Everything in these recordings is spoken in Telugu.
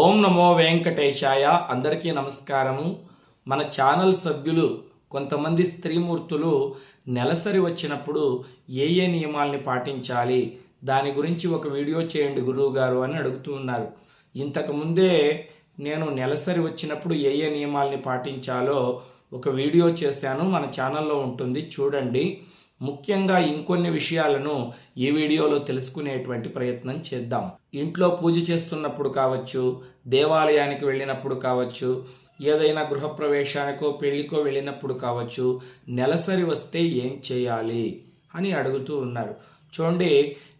ఓం నమో వెంకటేశాయ. అందరికీ నమస్కారము. మన ఛానల్ సభ్యులు కొంతమంది స్త్రీమూర్తులు నెలసరి వచ్చినప్పుడు ఏ ఏ నియమాల్ని పాటించాలి దాని గురించి ఒక వీడియో చేయండి గురువుగారు అని అడుగుతూ ఉన్నారు. ఇంతకుముందే నేను నెలసరి వచ్చినప్పుడు ఏ ఏ నియమాల్ని పాటించాలో ఒక వీడియో చేశాను. మన ఛానల్లో ఉంటుంది చూడండి. ముఖ్యంగా ఇంకొన్ని విషయాలను ఈ వీడియోలో తెలుసుకునేటువంటి ప్రయత్నం చేద్దాం. ఇంట్లో పూజ చేస్తున్నప్పుడు కావచ్చు దేవాలయానికి వెళ్ళినప్పుడు కావచ్చు ఏదైనా గృహప్రవేశానికో పెళ్ళికో వెళ్ళినప్పుడు కావచ్చు నెలసరి వస్తే ఏం చేయాలి అని అడుగుతూ ఉన్నారు. చూడండి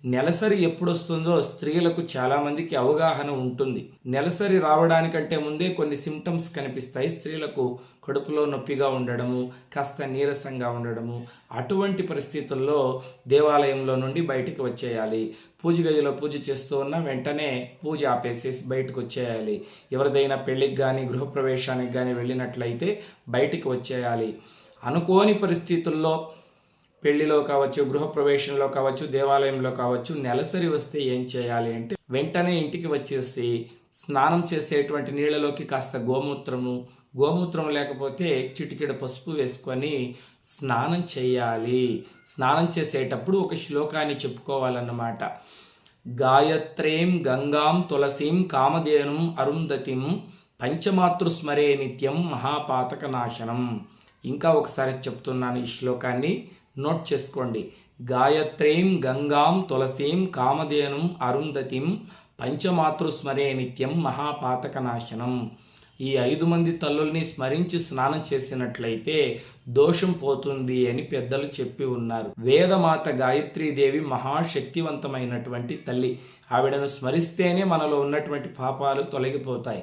నెలసరి ఎప్పుడొస్తుందో స్త్రీలకు చాలామందికి అవగాహన ఉంటుంది. నెలసరి రావడానికంటే ముందే కొన్ని సిమ్టమ్స్ కనిపిస్తాయి. స్త్రీలకు కడుపులో నొప్పిగా ఉండడము కాస్త నీరసంగా ఉండడము అటువంటి పరిస్థితుల్లో దేవాలయంలో నుండి బయటికి వచ్చేయాలి. పూజ గదిలో పూజ చేస్తూ ఉన్న వెంటనే పూజ ఆపేసేసి బయటకు వచ్చేయాలి. ఎవరిదైనా పెళ్ళికి కానీ గృహప్రవేశానికి కానీ వెళ్ళినట్లయితే బయటికి వచ్చేయాలి. అనుకోని పరిస్థితుల్లో పెళ్ళిలో కావచ్చు గృహప్రవేశంలో కావచ్చు దేవాలయంలో కావచ్చు నెలసరి వస్తే ఏం చేయాలి అంటే వెంటనే ఇంటికి వచ్చేసి స్నానం చేసేటువంటి నీళ్ళలోకి కాస్త గోమూత్రము గోమూత్రం లేకపోతే చిటికెడు పసుపు వేసుకొని స్నానం చేయాలి. స్నానం చేసేటప్పుడు ఒక శ్లోకాన్ని చెప్పుకోవాలన్నమాట. గాయత్రేం గంగాం తులసీం కామధేనుం అరుంధతిం పంచమాతృస్మరే నిత్యం మహాపాతక నాశనం ఇంకా ఒకసారి చెప్తున్నాను ఈ శ్లోకాన్ని. నోట్ చేసుకోండి. గాయత్రీం గంగాం తులసీం కామధేనుం అరుంధతిం పంచమాతృస్మరే నిత్యం మహాపాతక నాశనం ఈ ఐదు మంది తల్లుల్ని స్మరించి స్నానం చేసినట్లయితే దోషం పోతుంది అని పెద్దలు చెప్పి ఉన్నారు. వేదమాత గాయత్రీదేవి మహాశక్తివంతమైనటువంటి తల్లి. ఆవిడను స్మరిస్తేనే మనలో ఉన్నటువంటి పాపాలు తొలగిపోతాయి.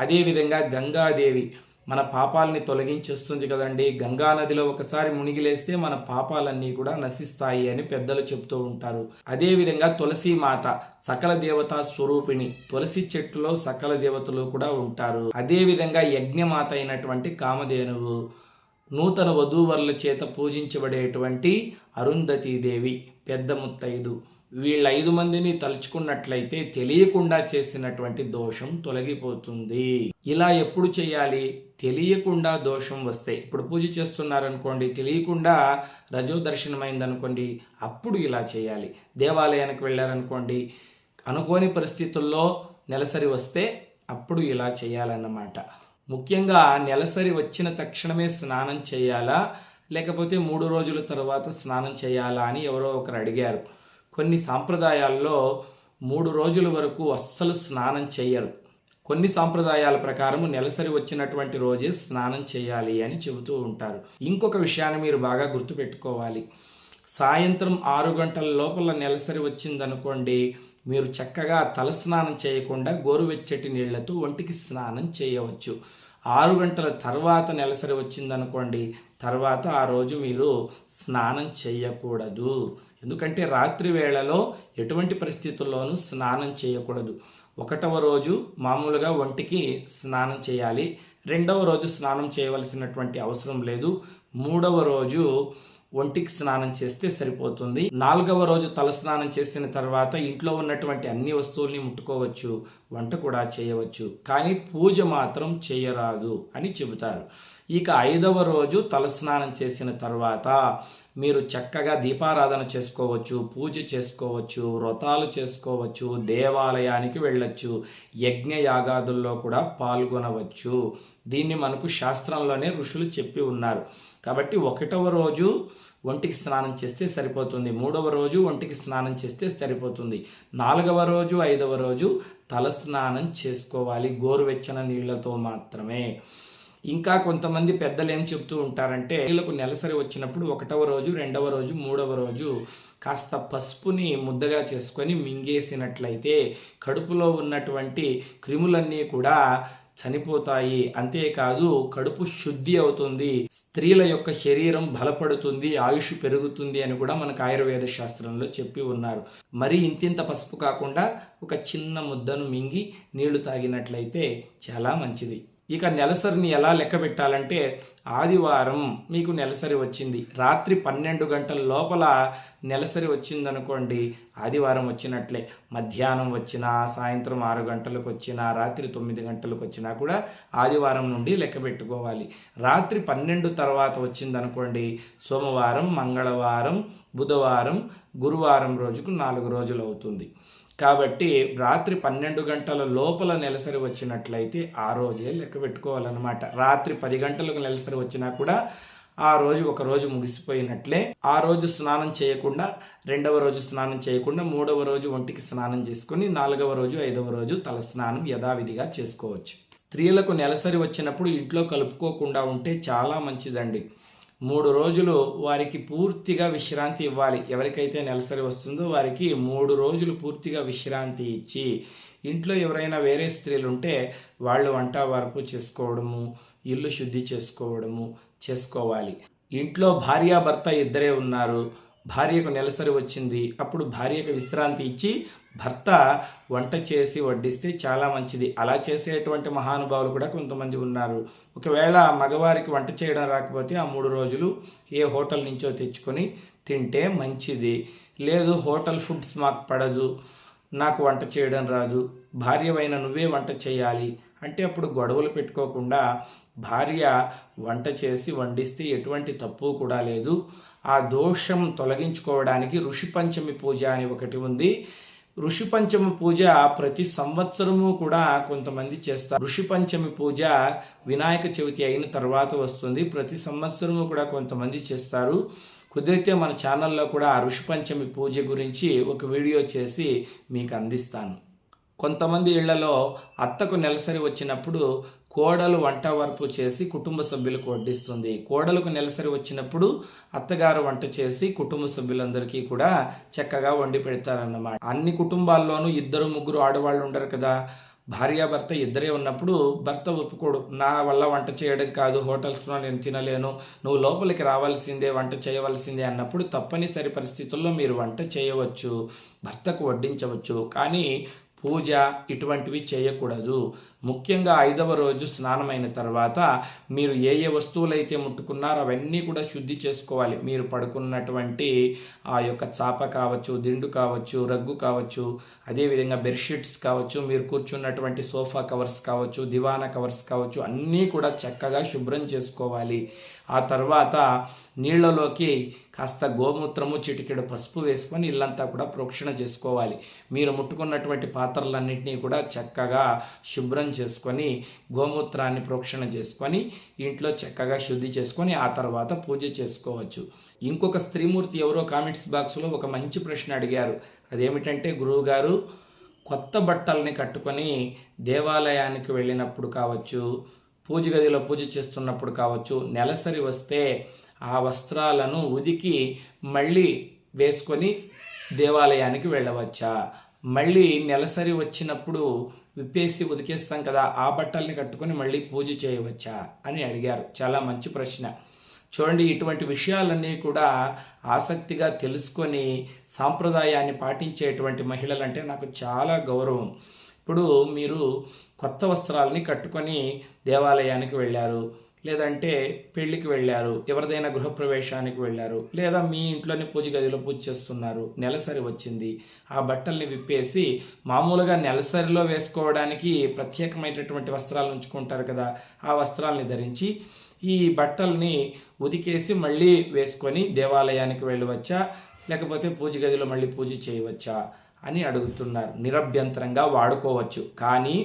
అదేవిధంగా గంగాదేవి మన పాపాలని తొలగించేస్తుంది కదండి. గంగా నదిలో ఒకసారి మునిగిలేస్తే మన పాపాలన్నీ కూడా నశిస్తాయి అని పెద్దలు చెప్తూ ఉంటారు. అదేవిధంగా తులసి మాత సకల దేవతా స్వరూపిణి తులసి చెట్టులో సకల దేవతలు కూడా ఉంటారు. అదేవిధంగా యజ్ఞమాత అయినటువంటి కామధేనువు నూతన వధూవరుల చేత పూజించబడేటువంటి అరుంధతీదేవి పెద్ద ముత్తైదు. వీళ్ళ ఐదు మందిని తలుచుకున్నట్లయితే తెలియకుండా చేసినటువంటి దోషం తొలగిపోతుంది. ఇలా ఎప్పుడు చేయాలి? తెలియకుండా దోషం వస్తే. ఇప్పుడు పూజ చేస్తున్నారనుకోండి తెలియకుండా రజో దర్శనమైందనుకోండి అప్పుడు ఇలా చేయాలి. దేవాలయానికి వెళ్ళారనుకోండి అనుకోని పరిస్థితుల్లో నెలసరి వస్తే అప్పుడు ఇలా చేయాలన్నమాట. ముఖ్యంగా నెలసరి వచ్చిన తక్షణమే స్నానం చేయాలా? లేకపోతే మూడు రోజుల తర్వాత స్నానం చేయాలా అని ఎవరో ఒకరు అడిగారు. కొన్ని సాంప్రదాయాల్లో మూడు రోజుల వరకు అస్సలు స్నానం చేయరు కొన్ని సాంప్రదాయాల ప్రకారం నెలసరి వచ్చినటువంటి రోజే స్నానం చేయాలి అని చెబుతూ ఉంటారు. ఇంకొక విషయాన్ని మీరు బాగా గుర్తుపెట్టుకోవాలి. సాయంత్రం ఆరు గంటల లోపల నెలసరి వచ్చిందనుకోండి మీరు చక్కగా తలస్నానం చేయకుండా గోరువెచ్చటి నీళ్ళతో ఒంటికి స్నానం చేయవచ్చు. ఆరు గంటల తర్వాత నెలసరి వచ్చిందనుకోండి తర్వాత ఆ రోజు మీరు స్నానం చేయకూడదు ఎందుకంటే రాత్రి వేళలో ఎటువంటి పరిస్థితుల్లోనూ స్నానం చేయకూడదు. ఒకటవ రోజు మామూలుగా ఒంటికి స్నానం చేయాలి. రెండవ రోజు స్నానం చేయవలసినటువంటి అవసరం లేదు. మూడవ రోజు ఒంటికి స్నానం చేస్తే సరిపోతుంది. నాలుగవ రోజు తల స్నానం చేసిన తర్వాత ఇంట్లో ఉన్నటువంటి అన్ని వస్తువుల్ని ముట్టుకోవచ్చు. వంట కూడా చేయవచ్చు. కానీ పూజ మాత్రం చేయరాదు అని చెబుతారు. ఇక ఐదవ రోజు తల స్నానం చేసిన తర్వాత మీరు చక్కగా దీపారాధన చేసుకోవచ్చు పూజ చేసుకోవచ్చు వ్రతాలు చేసుకోవచ్చు దేవాలయానికి వెళ్ళొచ్చు యజ్ఞయాగాదుల్లో కూడా పాల్గొనవచ్చు. దీన్ని మనకు శాస్త్రంలోనే ఋషులు చెప్పి ఉన్నారు. కాబట్టి ఒకటవ రోజు ఒంటికి స్నానం చేస్తే సరిపోతుంది మూడవ రోజు ఒంటికి స్నానం చేస్తే సరిపోతుంది నాలుగవ రోజు ఐదవ రోజు తల స్నానం చేసుకోవాలి గోరువెచ్చని నీళ్ళతో మాత్రమే. ఇంకా కొంతమంది పెద్దలు ఏం చెప్తూ ఉంటారంటే వీళ్ళకు నెలసరి వచ్చినప్పుడు ఒకటవ రోజు రెండవ రోజు మూడవ రోజు కాస్త పసుపుని ముద్దగా చేసుకొని మింగేసినట్లయితే కడుపులో ఉన్నటువంటి క్రిములన్నీ కూడా చనిపోతాయి. అంతేకాదు కడుపు శుద్ధి అవుతుంది. స్త్రీల యొక్క శరీరం బలపడుతుంది ఆయుష్ పెరుగుతుంది అని కూడా మనకు ఆయుర్వేద శాస్త్రంలో చెప్పి ఉన్నారు. మరి ఇంతింత పసుపు కాకుండా ఒక చిన్న ముద్దను మింగి నీళ్ళు తాగినట్లయితే చాలా మంచిది. ఇక నెలసరిని ఎలా లెక్క పెట్టాలంటే ఆదివారం మీకు నెలసరి వచ్చింది. రాత్రి పన్నెండు గంటల లోపల నెలసరి వచ్చిందనుకోండి ఆదివారం వచ్చినట్లే. మధ్యాహ్నం వచ్చినా సాయంత్రం ఆరు గంటలకు వచ్చినా రాత్రి తొమ్మిది గంటలకు వచ్చినా కూడా ఆదివారం నుండి లెక్క పెట్టుకోవాలి. రాత్రి పన్నెండు తర్వాత వచ్చిందనుకోండి సోమవారం మంగళవారం బుధవారం గురువారం రోజుకు నాలుగు రోజులు అవుతుంది. కాబట్టి రాత్రి పన్నెండు గంటల లోపల నెలసరి వచ్చినట్లయితే ఆ రోజే లెక్క పెట్టుకోవాలన్నమాట. రాత్రి పది గంటలకు నెలసరి వచ్చినా కూడా ఆ రోజు ఒక రోజు ముగిసిపోయినట్లే. ఆ రోజు స్నానం చేయకుండా రెండవ రోజు స్నానం చేయకుండా మూడవ రోజు ఒంటికి స్నానం చేసుకుని నాలుగవ రోజు ఐదవ రోజు తల స్నానం యథావిధిగా చేసుకోవచ్చు. స్త్రీలకు నెలసరి వచ్చినప్పుడు ఇంట్లో కలుపుకోకుండా ఉంటే చాలా మంచిదండి. మూడు రోజులు వారికి పూర్తిగా విశ్రాంతి ఇవ్వాలి. ఎవరికైతే నెలసరి వస్తుందో వారికి మూడు రోజులు పూర్తిగా విశ్రాంతి ఇచ్చి ఇంట్లో ఎవరైనా వేరే స్త్రీలు ఉంటే వాళ్ళు వంట వరపు చేసుకోవడము ఇల్లు శుద్ధి చేసుకోవడము చేసుకోవాలి. ఇంట్లో భార్యాభర్త ఇద్దరే ఉన్నారు. భార్యకు నెలసరి వచ్చింది. అప్పుడు భార్యకు విశ్రాంతి ఇచ్చి భర్త వంట చేసి వడ్డిస్తే చాలా మంచిది. అలా చేసేటువంటి మహానుభావులు కూడా కొంతమంది ఉన్నారు. ఒకవేళ మగవారికి వంట చేయడం రాకపోతే ఆ మూడు రోజులు ఏ హోటల్ నుంచో తెచ్చుకొని తింటే మంచిది. లేదు హోటల్ ఫుడ్స్ మాకు పడదు నాకు వంట చేయడం రాదు భార్యవైన నువ్వే వంట చేయాలి అంటే అప్పుడు గొడవలు పెట్టుకోకుండా భార్య వంట చేసి వండిస్తే ఎటువంటి తప్పు కూడా లేదు. ఆ దోషం తొలగించుకోవడానికి ఋషి పంచమి పూజ అని ఒకటి ఉంది. ఋషి పంచమి పూజ ప్రతి సంవత్సరము కూడా కొంతమంది చేస్తారు. ఋషి పంచమి పూజ వినాయక చవితి అయిన తర్వాత వస్తుంది. ప్రతి సంవత్సరము కూడా కొంతమంది చేస్తారు. కుదిరితే మన ఛానల్లో కూడా ఋషి పంచమి పూజ గురించి ఒక వీడియో చేసి మీకు అందిస్తాను. కొంతమంది ఇళ్ళలో అత్తకు నెలసరి వచ్చినప్పుడు కోడలు వంట వరపు చేసి కుటుంబ సభ్యులకు వడ్డిస్తుంది. కోడలకు నెలసరి వచ్చినప్పుడు అత్తగారు వంట చేసి కుటుంబ సభ్యులందరికీ కూడా చక్కగా వండి పెడతారన్నమాట. అన్ని కుటుంబాల్లోనూ ఇద్దరు ముగ్గురు ఆడవాళ్ళు ఉండరు కదా. భార్యాభర్త ఇద్దరే ఉన్నప్పుడు భర్త ఒప్పుకోడు. నా వల్ల వంట చేయడం కాదు హోటల్స్లో నేను తినలేను నువ్వు లోపలికి రావాల్సిందే వంట చేయవలసిందే అన్నప్పుడు తప్పనిసరి పరిస్థితుల్లో మీరు వంట చేయవచ్చు భర్తకు వడ్డించవచ్చు. కానీ పూజ ఇటువంటివి చేయకూడదు. ముఖ్యంగా ఐదవ రోజు స్నానమైన తర్వాత మీరు ఏ ఏ వస్తువులైతే ముట్టుకున్నారో అవన్నీ కూడా శుద్ధి చేసుకోవాలి. మీరు పడుకున్నటువంటి ఆ యొక్క చాప కావచ్చు దిండు కావచ్చు రగ్గు కావచ్చు అదేవిధంగా బెడ్షీట్స్ కావచ్చు మీరు కూర్చున్నటువంటి సోఫా కవర్స్ కావచ్చు దివానా కవర్స్ కావచ్చు అన్నీ కూడా చక్కగా శుభ్రం చేసుకోవాలి. ఆ తర్వాత నీళ్ళలోకి కాస్త గోమూత్రము చిటికెడు పసుపు వేసుకొని ఇల్లంతా కూడా ప్రోక్షణ చేసుకోవాలి. మీరు ముట్టుకున్నటువంటి పాత్రలన్నింటినీ కూడా చక్కగా శుభ్రం చేసుకొని గోమూత్రాన్ని ప్రోక్షణ చేసుకొని ఇంట్లో చక్కగా శుద్ధి చేసుకొని ఆ తర్వాత పూజ చేసుకోవచ్చు. ఇంకొక స్త్రీమూర్తి ఎవరో కామెంట్స్ బాక్స్లో ఒక మంచి ప్రశ్న అడిగారు. అదేమిటంటే గురువుగారు కొత్త బట్టల్ని కట్టుకొని దేవాలయానికి వెళ్ళినప్పుడు కావచ్చు పూజ గదిలో పూజ చేస్తున్నప్పుడు కావచ్చు నెలసరి వస్తే ఆ వస్త్రాలను ఉదికి మళ్ళీ వేసుకొని దేవాలయానికి వెళ్ళవచ్చా? మళ్ళీ నెలసరి వచ్చినప్పుడు విప్పేసి ఉదికేస్తాం కదా ఆ బట్టల్ని కట్టుకొని మళ్ళీ పూజ చేయవచ్చా? అని అడిగారు. చాలా మంచి ప్రశ్న. చూడండి ఇటువంటి విషయాలన్నీ కూడా ఆసక్తిగా తెలుసుకొని సాంప్రదాయాన్ని పాటించేటువంటి మహిళలంటే నాకు చాలా గౌరవం. ఇప్పుడు మీరు కొత్త వస్త్రాలని కట్టుకొని దేవాలయానికి వెళ్ళారు. లేదంటే పెళ్ళికి వెళ్ళారు ఎవరిదైనా గృహప్రవేశానికి వెళ్ళారు లేదా మీ ఇంట్లోనే పూజ గదిలో పూజ చేస్తున్నారు నెలసరి వచ్చింది ఆ బట్టల్ని విప్పేసి మామూలుగా నెలసరిలో వేసుకోవడానికి ప్రత్యేకమైనటువంటి వస్త్రాలు ఉంచుకుంటారు కదా ఆ వస్త్రాలని ధరించి ఈ బట్టల్ని ఉదికేసి మళ్ళీ వేసుకొని దేవాలయానికి వెళ్ళవచ్చా లేకపోతే పూజ గదిలో మళ్ళీ పూజ చేయవచ్చా? అని అడుగుతున్నారు. నిరభ్యంతరంగా వాడుకోవచ్చు. కానీ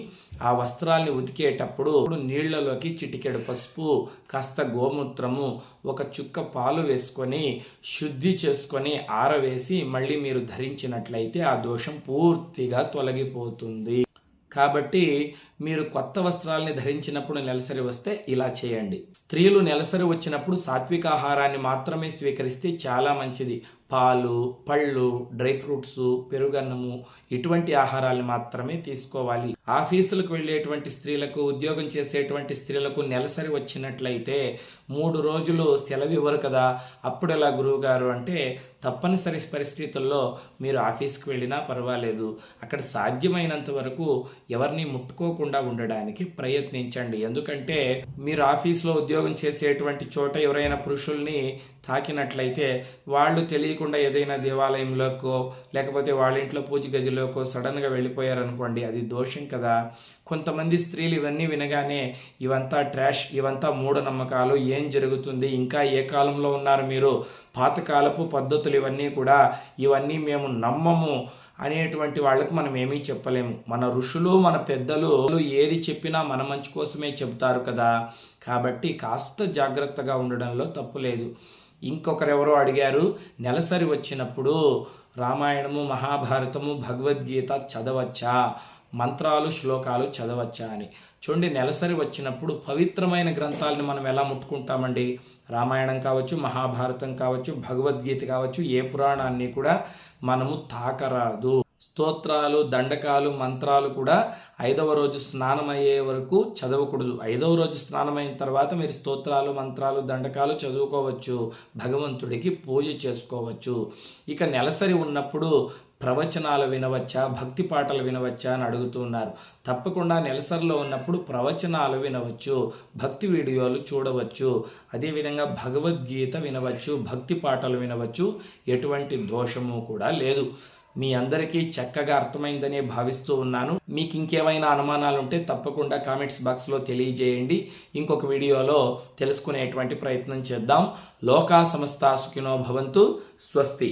ఆ వస్త్రాల్ని ఉతికేటప్పుడు నీళ్ళలోకి చిటికెడు పసుపు కాస్త గోమూత్రము ఒక చుక్క పాలు వేసుకొని శుద్ధి చేసుకొని ఆరవేసి మళ్ళీ మీరు ధరించినట్లయితే ఆ దోషం పూర్తిగా తొలగిపోతుంది. కాబట్టి మీరు కొత్త వస్త్రాల్ని ధరించినప్పుడు నెలసరి వస్తే ఇలా చేయండి. స్త్రీలు నెలసరి వచ్చినప్పుడు సాత్విక ఆహారాన్ని మాత్రమే స్వీకరిస్తే చాలా మంచిది. పాలు పళ్ళు డ్రై ఫ్రూట్స్ పెరుగన్నము ఇటువంటి ఆహారాలు మాత్రమే తీసుకోవాలి. ఆఫీసులకు వెళ్ళేటువంటి స్త్రీలకు ఉద్యోగం చేసేటువంటి స్త్రీలకు నెలసరి వచ్చినట్లయితే మూడు రోజులు సెలవు ఇవ్వరు కదా. అప్పుడు ఎలా గురువు గారు అంటే తప్పనిసరి పరిస్థితుల్లో మీరు ఆఫీస్కి వెళ్ళినా పర్వాలేదు. అక్కడ సాధ్యమైనంత వరకు ఎవరిని ముట్టుకోకుండా ఉండడానికి ప్రయత్నించండి. ఎందుకంటే మీరు ఆఫీస్లో ఉద్యోగం చేసేటువంటి చోట ఎవరైనా పురుషుల్ని తాకినట్లయితే వాళ్ళు తెలియ తెలియకుండా ఏదైనా దేవాలయంలోకో లేకపోతే వాళ్ళ ఇంట్లో పూజ గదిలోకో సడన్గా వెళ్ళిపోయారనుకోండి అది దోషం కదా. కొంతమంది స్త్రీలు ఇవన్నీ వినగానే ఇవంతా ట్రాష్ ఇవంతా మూఢనమ్మకాలు ఏం జరుగుతుంది ఇంకా ఏ కాలంలో ఉన్నారు మీరు పాతకాలపు పద్ధతులు ఇవన్నీ కూడా ఇవన్నీ మేము నమ్మము అనేటువంటి వాళ్ళకు మనం ఏమీ చెప్పలేము. మన ఋషులు మన పెద్దలు ఏది చెప్పినా మన మంచి కోసమే చెబుతారు కదా. కాబట్టి కాస్త జాగ్రత్తగా ఉండడంలో తప్పు లేదు. ఇంకొకరెవరో అడిగారు నెలసరి వచ్చినప్పుడు రామాయణము మహాభారతము భగవద్గీత చదవచ్చా? మంత్రాలు శ్లోకాలు చదవచ్చా అని. చూడండి నెలసరి వచ్చినప్పుడు పవిత్రమైన గ్రంథాలను మనం ఎలా ముట్టుకుంటామండి? రామాయణం కావచ్చు మహాభారతం కావచ్చు భగవద్గీత కావచ్చు ఏ పురాణాన్ని కూడా మనము తాకరాదు. స్తోత్రాలు దండకాలు మంత్రాలు కూడా ఐదవ రోజు స్నానం అయ్యే వరకు చదవకూడదు. ఐదవ రోజు స్నానం అయిన తర్వాత మీరు స్తోత్రాలు మంత్రాలు దండకాలు చదువుకోవచ్చు. భగవంతుడికి పూజ చేసుకోవచ్చు. ఇక నెలసరి ఉన్నప్పుడు ప్రవచనాలు వినవచ్చా? భక్తి పాటలు వినవచ్చా? అని అడుగుతున్నారు తప్పకుండా నెలసరిలో ఉన్నప్పుడు ప్రవచనాలు వినవచ్చు. భక్తి వీడియోలు చూడవచ్చు. అదేవిధంగా భగవద్గీత వినవచ్చు. భక్తి పాటలు వినవచ్చు. ఎటువంటి దోషము కూడా లేదు. మీ అందరికీ చక్కగా అర్థమైందనే భావిస్తూ ఉన్నాను. మీకు ఇంకేమైనా అనుమానాలు ఉంటే తప్పకుండా కామెంట్స్ బాక్స్లో తెలియజేయండి. ఇంకొక వీడియోలో తెలుసుకునేటువంటి ప్రయత్నం చేద్దాం. లోకా సమస్త సుఖినో భవంతు. స్వస్తి.